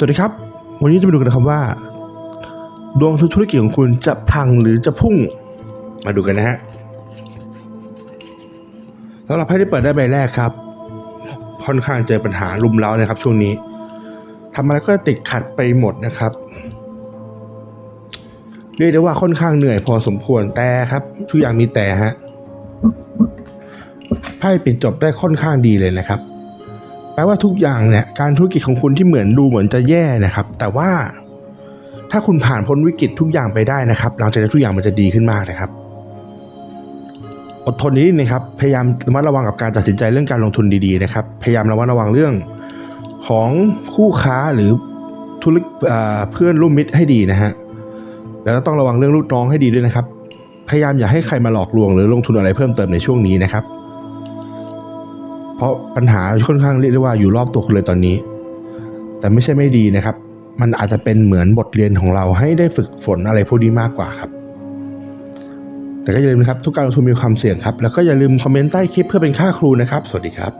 สวัสดีครับ วันนี้จะมาดูกันนะครับว่า ดวงธุรกิจของคุณจะพังหรือจะพุ่ง มาดูกันนะฮะสำหรับไพ่ที่เปิดได้ใบแรกครับ ค่อนข้างเจอปัญหารุมเร้านะครับ ช่วงนี้ทำอะไรก็ติดขัดไปหมดนะครับ เรียกได้ว่าค่อนข้างเหนื่อยพอสมควรแต่ครับ ทุกอย่างมีแต่ฮะไพ่ปิดจบได้ค่อนข้างดีเลยนะครับ แปลว่าทุกอย่างเนี่ยการธุรกิจของคุณที่เหมือนดูเหมือนจะแย่นะครับ แต่ว่าถ้าคุณผ่านพ้นวิกฤตทุกอย่างไปได้นะครับหลังจากนั้นทุกอย่างมันจะดีขึ้นมากนะครับ อดทนนิดนึงครับ พยายามระมัดระวังกับการตัดสินใจเรื่องการลงทุนดีๆนะครับ พยายามระมัดระวังเรื่องของคู่ค้าหรือธุรกิจเอ่อเพื่อนร่วมมิตรให้ดีนะฮะแล้วก็ต้องระวังเรื่องลูกน้องให้ดีด้วยนะครับ พยายามอย่าให้ใครมาหลอกลวงหรือลงทุนอะไรเพิ่มเติมในช่วงนี้นะครับ เพราะปัญหาค่อนข้างเรียกได้ว่าอยู่รอบตัวคุณเลยตอนนี้ แต่ไม่ใช่ไม่ดีนะครับ มันอาจจะเป็นเหมือนบทเรียนของเราให้ได้ฝึกฝนอะไรพวกนี้มากกว่าครับ แต่ก็อย่าลืมนะครับ ทุกการลงทุนมีความเสี่ยงครับ แล้วก็อย่าลืมคอมเมนต์ใต้คลิปเพื่อเป็นค่าครูนะครับ สวัสดีครับ